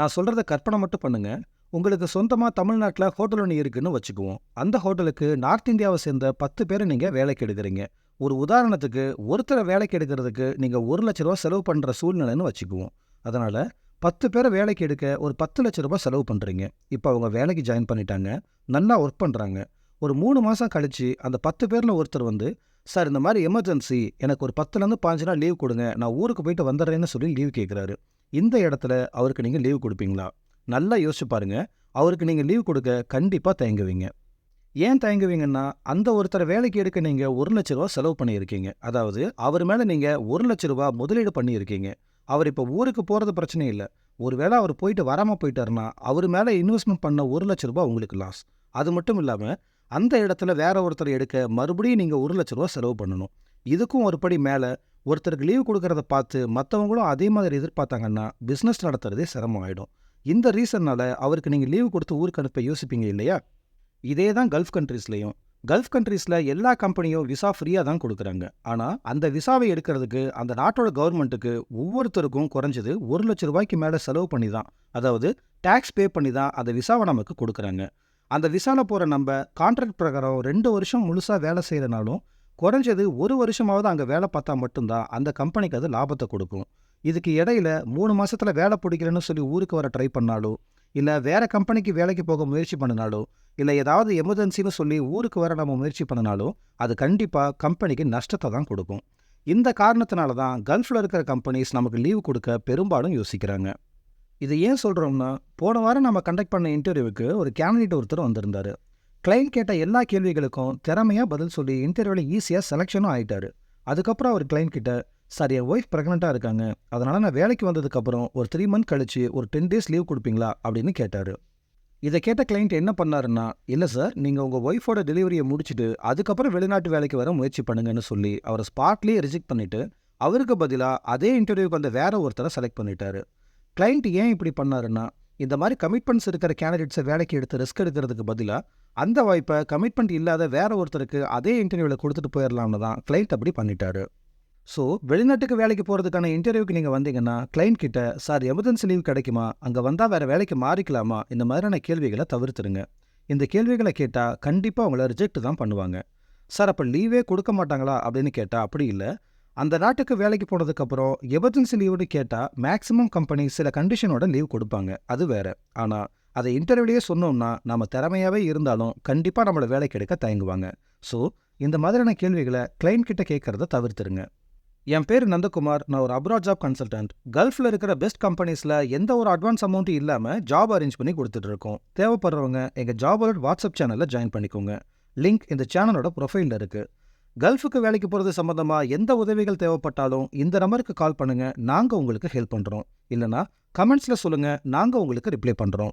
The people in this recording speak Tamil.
நான் சொல்கிறத கற்பனை மட்டும் பண்ணுங்க. உங்களுக்கு சொந்தமாக தமிழ்நாட்டில் ஹோட்டல் ஒன்று இருக்குன்னு வச்சுக்குவோம். அந்த ஹோட்டலுக்கு நார்த் இந்தியாவை சேர்ந்த பத்து பேரை நீங்கள் வேலைக்கு எடுக்கிறீங்க. ஒரு உதாரணத்துக்கு ஒருத்தரை வேலைக்கு எடுக்கிறதுக்கு நீங்கள் ஒரு லட்ச ரூபா செலவு பண்ணுற சூழ்நிலைன்னு வச்சுக்குவோம். அதனால் பத்து பேரை வேலைக்கு எடுக்க ஒரு பத்து லட்ச ரூபா செலவு பண்ணுறீங்க இப்போ அவங்க வேலைக்கு ஜாயின் பண்ணிட்டாங்க. நல்லா ஒர்க் பண்ணுறாங்க ஒரு மூணு மாதம் கழிச்சு அந்த பத்து பேரில் ஒருத்தர் வந்து சார் இந்த மாதிரி எமர்ஜென்சி எனக்கு ஒரு பத்துலேருந்து பாஞ்சு நாள் லீவ் கொடுங்க. நான் ஊருக்கு போயிட்டு வந்துடுறேன்னு சொல்லி லீவ் கேட்குறாரு இந்த இடத்துல அவருக்கு நீங்கள் லீவ் கொடுப்பீங்களா? நல்லா யோசிச்சு பாருங்க. அவருக்கு நீங்கள் லீவ் கொடுக்க கண்டிப்பாக தயங்குவீங்க. ஏன் தயங்குவீங்கன்னா அந்த ஒருத்தர் வேலைக்கு எடுக்க நீங்கள் ஒரு லட்ச ரூபா செலவு பண்ணியிருக்கீங்க. அதாவது அவர் மேலே நீங்கள் ஒரு லட்ச ரூபா முதலீடு பண்ணியிருக்கீங்க. அவர் இப்போ ஊருக்கு போகிறது பிரச்சனை இல்லை. ஒருவேளை அவர் போயிட்டு வராமல் போயிட்டாருன்னா அவர் மேலே இன்வெஸ்ட்மெண்ட் பண்ண ஒரு லட்ச ரூபா உங்களுக்கு லாஸ் அது மட்டும் இல்லாமல் அந்த இடத்துல வேற ஒருத்தர் எடுக்க மறுபடியும் நீங்கள் ஒரு லட்ச ரூபா செலவு பண்ணணும். இதுக்கும் ஒரு படி மேலே ஒருத்தருக்கு லீவ் கொடுக்கறத பார்த்து மற்றவங்களும் அதே மாதிரி எதிர்பார்த்தாங்கன்னா பிஸ்னஸ் நடத்துறதே சிரமம் ஆகிடும் இந்த ரீசன்னால அவருக்கு நீங்கள் லீவு கொடுத்து ஊருக்கு அனுப்ப யோசிப்பீங்க இல்லையா? இதே தான் கல்ஃப் கண்ட்ரீஸ்லேயும் கல்ஃப் கண்ட்ரீஸில் எல்லா கம்பெனியும் விசா ஃப்ரீயாக தான் கொடுக்குறாங்க. ஆனால் அந்த விசாவை எடுக்கிறதுக்கு அந்த நாட்டோட கவர்மெண்ட்டுக்கு ஒவ்வொருத்தருக்கும் குறைஞ்சது ஒரு லட்ச ரூபாய்க்கு மேலே செலவு பண்ணி தான் அதாவது டேக்ஸ் பே பண்ணி தான் அந்த விசாவை நமக்கு கொடுக்குறாங்க. அந்த விசாவில் போகிற நம்ம கான்ட்ராக்ட் பிரகாரம் ரெண்டு வருஷம் முழுசாக வேலை செய்கிறனாலும் குறைஞ்சது ஒரு வருஷமாவது அங்கே வேலை பார்த்தா மட்டும்தான் அந்த கம்பெனிக்கு அது லாபத்தை கொடுக்கும். இதுக்கு இடையில மூணு மாசத்துல வேலை பிடிக்கலன்னு சொல்லி ஊருக்கு வர ட்ரை பண்ணாலோ இல்லை வேற கம்பெனிக்கு வேலைக்கு போக முயற்சி பண்ணினாலோ இல்லை ஏதாவது எமர்ஜென்சின்னு சொல்லி ஊருக்கு வர நம்ம முயற்சி பண்ணினாலோ அது கண்டிப்பாக கம்பெனிக்கு நஷ்டத்தை தான் கொடுக்கும். இந்த காரணத்தினால தான் கல்ஃபில் இருக்கிற கம்பெனிஸ் நமக்கு லீவு கொடுக்க பெரும்பாலும் யோசிக்கிறாங்க. இது ஏன் சொல்கிறோம்னா போன வாரம் நம்ம கண்டக்ட் பண்ண இன்டர்வியூவுக்கு ஒரு கேண்டிடேட் ஒருத்தர் வந்திருந்தாரு. கிளைண்ட் கேட்ட எல்லா கேள்விகளுக்கும் திறமையாக பதில் சொல்லி இன்டர்வியூவில் ஈஸியாக செலெக்ஷனும் ஆயிட்டாரு. அதுக்கப்புறம் அவர் கிளைண்ட் கிட்ட சார் என் ஒய்ஃப் ப்ரெக்னெண்ட்டாக இருக்காங்க. அதனால் நான் வேலைக்கு வந்ததுக்கப்புறம் ஒரு த்ரீ மந்த் கழிச்சு ஒரு டென் டேஸ் லீவ் கொடுப்பீங்களா? அப்படின்னு கேட்டார். இதை கேட்ட கிளைண்ட் என்ன பண்ணாருன்னா இல்லை சார் நீங்கள் உங்கள் ஒய்ஃபோட டெலிவரியை முடிச்சுட்டு அதுக்கப்புறம் வெளிநாட்டு வேலைக்கு வர முயற்சி பண்ணுங்கன்னு சொல்லி அவரை ஸ்பாட்லேயே ரிஜெக்ட் பண்ணிவிட்டு அவருக்கு பதிலாக அதே இன்டர்வியூக்கு வந்த வேற ஒருத்தரை செலக்ட் பண்ணிட்டாரு. கிளைண்ட் ஏன் இப்படி பண்ணாருன்னா இந்த மாதிரி கமிட்மெண்ட்ஸ் இருக்கிற கேண்டிடேட்ஸை வேலைக்கு எடுத்து ரிஸ்க் எடுக்கிறதுக்கு பதிலாக அந்த வாய்ப்பை கமிட்மெண்ட் இல்லாத வேற ஒருத்தருக்கு அதே இன்டர்வியூவில் கொடுத்துட்டு போயிடலாம்னு தான் கிளைண்ட் அப்படி பண்ணிட்டாரு. ஸோ வெளிநாட்டுக்கு வேலைக்கு போகிறதுக்கான இன்டர்வியூக்கு நீங்கள் வந்தீங்கன்னா கிளைண்ட் கிட்ட சார் எமர்ஜென்சி லீவ் கிடைக்குமா? அங்கே வந்தால் வேறு வேலைக்கு மாறிக்கலாமா? இந்த மாதிரியான கேள்விகளை தவிர்த்துருங்க. இந்த கேள்விகளை கேட்டால் கண்டிப்பாக அவங்கள ரிஜெக்ட் தான் பண்ணுவாங்க. சார் அப்போ லீவே கொடுக்க மாட்டாங்களா? அப்படின்னு கேட்டால் அப்படி இல்லை. அந்த நாட்டுக்கு வேலைக்கு போனதுக்கப்புறம் எமர்ஜென்சி லீவுன்னு கேட்டால் மேக்ஸிமம் கம்பெனி சில கண்டிஷனோட லீவ் கொடுப்பாங்க. அது வேற. ஆனால் அதை இன்டர்வியூலேயே சொன்னோம்னா நம்ம திறமையாகவே இருந்தாலும் கண்டிப்பாக நம்மளை வேலைக்கு எடுக்க தயங்குவாங்க. ஸோ இந்த மாதிரியான கேள்விகளை கிளைண்ட் கிட்ட கேட்குறத தவிர்த்துருங்க. என் பேர் நந்தகுமார். நான் ஒரு அப்ராட் ஜாப் கன்சல்டன்ட் கல்ஃபில் இருக்கிற பெஸ்ட் கம்பெனிஸில் எந்த ஒரு அட்வான்ஸ் அமௌண்ட்டும் இல்லாமல் ஜாப் அரேஞ்ச் பண்ணி கொடுத்துட்டு இருக்கோம் தேவைப்படுறவங்க எங்கள் ஜாப் அலர்ட் வாட்ஸ்அப் சேனலில் ஜாயின் பண்ணிக்கோங்க. லிங்க் இந்த சேனலோட ப்ரொஃபைலில் இருக்குது கல்ஃபுக்கு வேலைக்கு போகிறது சம்மந்தமாக எந்த உதவிகள் தேவைப்பட்டாலும் இந்த நம்பருக்கு கால் பண்ணுங்கள் நாங்கள் உங்களுக்கு ஹெல்ப் பண்ணுறோம் இல்லைனா கமெண்ட்ஸில் சொல்லுங்கள் நாங்கள் உங்களுக்கு ரிப்ளை பண்ணுறோம்